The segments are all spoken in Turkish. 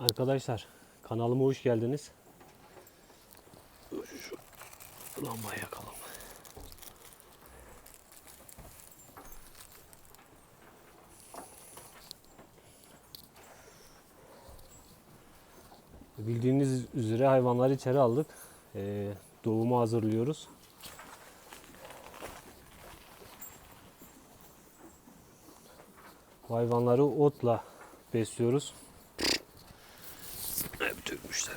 Arkadaşlar kanalıma hoş geldiniz. Şu lambayı yakalım. Bildiğiniz üzere hayvanları içeri aldık. Ee, doğumu hazırlıyoruz. Bu hayvanları otla besliyoruz. Dökmüşler.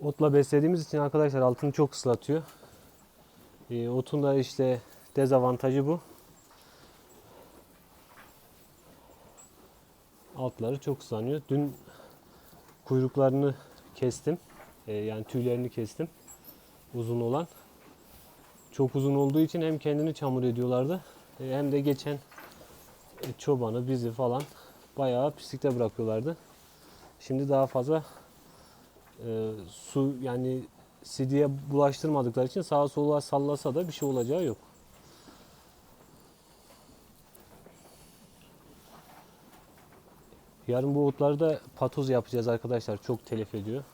Otla beslediğimiz için arkadaşlar altını çok ıslatıyor. Ee, otun da işte dezavantajı bu. Altları çok ıslanıyor. Dün kuyruklarını kestim. Ee, yani tüylerini kestim. Uzun olan. Çok uzun olduğu için hem kendini çamur ediyorlardı. e, hem de geçen e, çobanı, bizi falan bayağı pislikte bırakıyorlardı. Şimdi daha fazla e, su yani sidiye bulaştırmadıkları için sağa sola sallasa da bir şey olacağı yok. Yarın bu otları da patoz yapacağız arkadaşlar. Çok telef ediyor.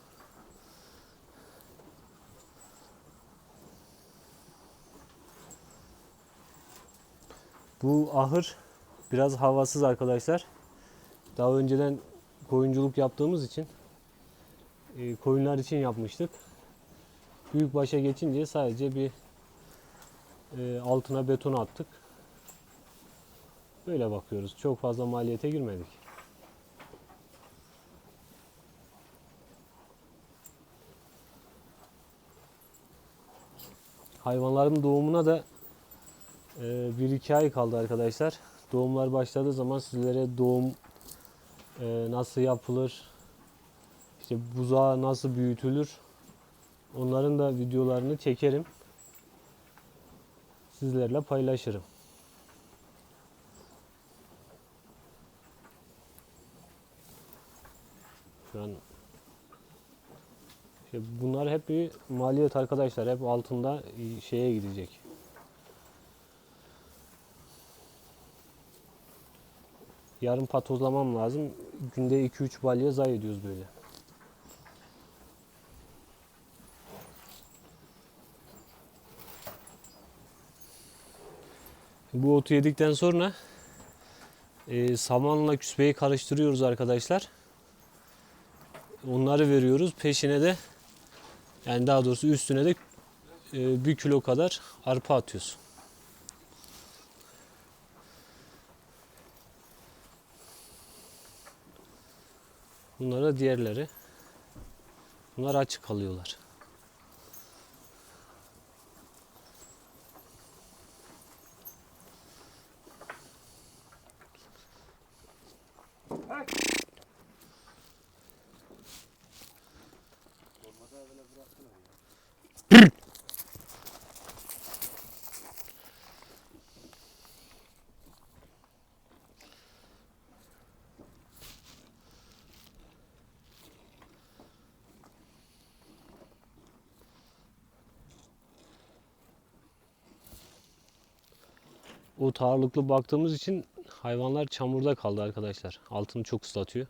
Bu ahır biraz havasız arkadaşlar. Daha önceden koyunculuk yaptığımız için e, koyunlar için yapmıştık. Büyük başa geçince sadece bir e, altına beton attık. Böyle bakıyoruz. Çok fazla maliyete girmedik. Hayvanların doğumuna da e, bir iki ay kaldı arkadaşlar. Doğumlar başladığı zaman sizlere doğum e, nasıl yapılır, işte buzağı nasıl büyütülür, onların da videolarını çekerim. Sizlerle paylaşırım. Şu an bunlar hep bir maliyet arkadaşlar. Hep altında şeye gidecek. Yarın patozlamam lazım. Günde 2-3 balya zayi ediyoruz böyle. Bu otu yedikten sonra e, samanla küspeyi karıştırıyoruz arkadaşlar. Onları veriyoruz. Peşine de yani daha doğrusu üstüne de e, bir kilo kadar arpa atıyoruz. Bunlar da diğerleri. Bunlar açık kalıyorlar. O ağırlıklı baktığımız için hayvanlar çamurda kaldı arkadaşlar. Altını çok ıslatıyor.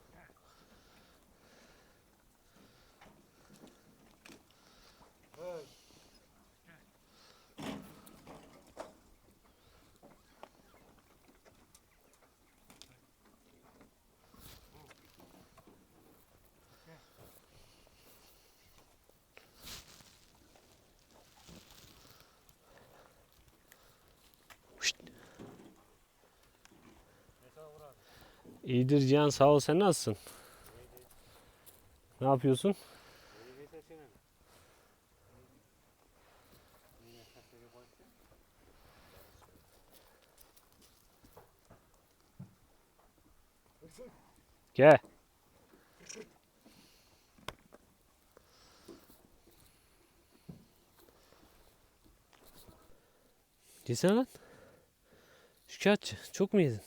İyidir Cihan sağ ol sen nasılsın? Ne yapıyorsun? Gel. Gelsene lan. Şikayetçi. Çok mu yedin?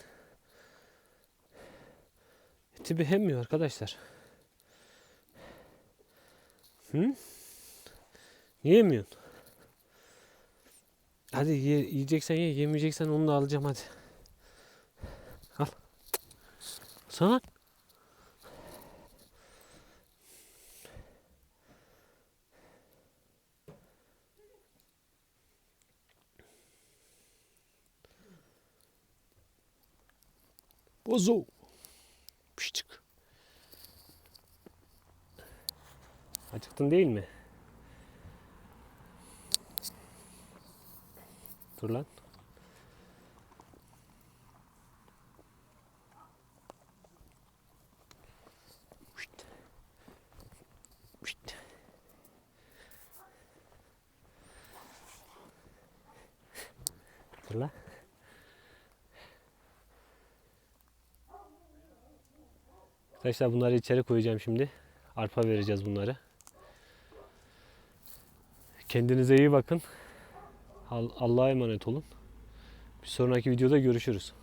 Tipi hemmiyor arkadaşlar. Hı? Niye yemiyorsun? Hadi ye, yiyeceksen ye, yemeyeceksen onu da alacağım hadi. Al. Sana. Bozo. Piştik. Acıktın değil mi? Dur lan. Dur. Arkadaşlar bunları içeri koyacağım şimdi. Arpa vereceğiz bunları. Kendinize iyi bakın. Al- Allah'a emanet olun. Bir sonraki videoda görüşürüz.